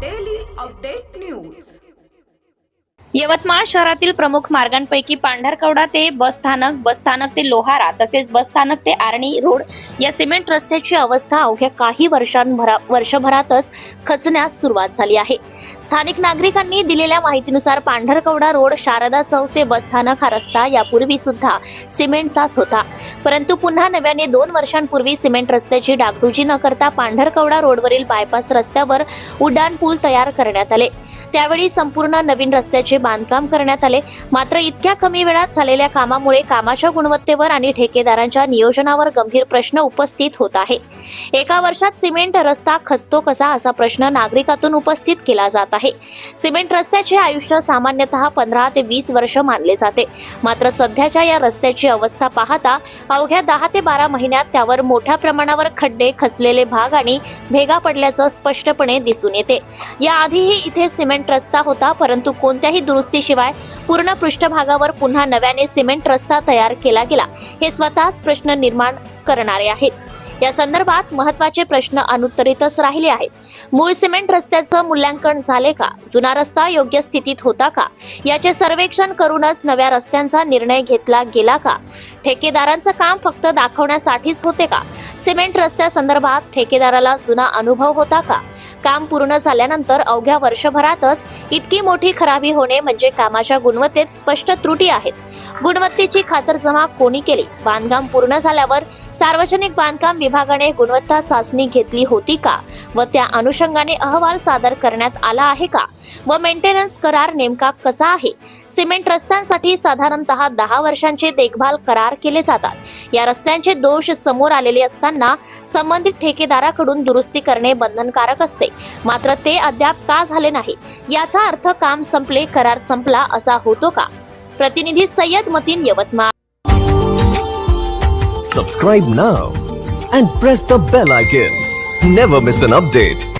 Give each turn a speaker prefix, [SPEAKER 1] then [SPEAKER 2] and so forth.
[SPEAKER 1] daily update news.
[SPEAKER 2] Yavatmal शहरातील प्रमुख मार्गांपैकी पांढरकवडा ते बस स्थानक बस स्थानक ते लोहारा तसेच बसस्थानक ते आर्णी रोड या सिमेंट रस्त्याची अवस्था अवघ्या काही वर्षांभरा वर्षभरातच खचण्यास सुरुवात झाली आहे. स्थानिक नागरिकांनी दिलेल्या माहितीनुसार पांढरकवडा रोड शारदा चौक ते बस स्थानक हा रस्ता यापूर्वी सुद्धा सिमेंटचाच होता. परंतु पुन्हा नव्याने दोन वर्षांपूर्वी सिमेंट रस्त्याची डागडुजी न करता पांढरकवडा रोडवरील बायपास रस्त्यावर उड्डाण पूल तयार करण्यात आले. त्यावेळी संपूर्ण नवीन रस्त्याचे बांधकाम करण्यात आले. मात्र इतक्या कमी वेळात झालेल्या कामामुळे कामाच्या गुणवत्तेवर आणि ठेकेदारांच्या नियोजनावर गंभीर प्रश्न उपस्थित होत आहे. एका वर्षात सिमेंट रस्ता खचतो कसा असा प्रश्न नागरिकातून उपस्थित केला जात आहे. सिमेंट रस्त्याचे आयुष्य सामान्यतः पंधरा ते वीस वर्ष मानले जाते. मात्र सध्याच्या या रस्त्याची अवस्था पाहता अवघ्या दहा ते बारा महिन्यात त्यावर मोठ्या प्रमाणावर खड्डे खचलेले भाग आणि भेगा पडल्याचं स्पष्टपणे दिसून येते. याआधीही इथे सिमेंट रस्ता होता परंतु कोणत्याही दुरुस्तीशिवाय पूर्ण पृष्ठभागावर पुन्हा नव्याने सिमेंट रस्ता तयार केला गेला. हे स्वतःच प्रश्न निर्माण करणारे आहेत. या संदर्भात महत्त्वाचे प्रश्न अनुत्तरितच राहिले आहेत. मूळ सिमेंट रस्त्याचं मूल्यांकन झाले का? जुना रस्ता योग्य स्थितीत होता का? याचे सर्वेक्षण करूनच नव्या रस्त्यांचा निर्णय घेतला गेला का? ठेकेदारांचं काम फक्त दाखवण्यासाठीच होते का? सिमेंट रस्त्यासंदर्भात ठेकेदाराला जुना अनुभव होता का? काम पूर्ण झाल्यानंतर अवघ्या वर्षभरातच इतकी मोठी खराबी होणे म्हणजे कामाच्या गुणवत्तेत स्पष्ट त्रुटी आहेत. गुणवत्तेची खातरजमा कोणी केली? बांधकाम पूर्ण झाल्यावर सार्वजनिक बांधकाम विभागाने गुणवत्ता चाचणी घेतली होती का? व त्या अनुषंगाने अहवाल सादर करण्यात आला आहे का? व मेंटेनन्स करार नेमका कसा आहे? सिमेंट रस्त्यांसाठी साधारणतः दहा वर्षांचे देखभाल करार केले जातात. या रस्त्यांचे दोष समोर आलेले असताना संबंधित ठेकेदाराकडून दुरुस्ती करणे बंधनकारक असते. मात्र ते अद्याप का झाले नाही? याचा अर्थ काम संपले करार संपला असा होतो का? प्रतिनिधी Sayyad Mateen Yavatmal.
[SPEAKER 3] Subscribe now and press the bell icon never miss an update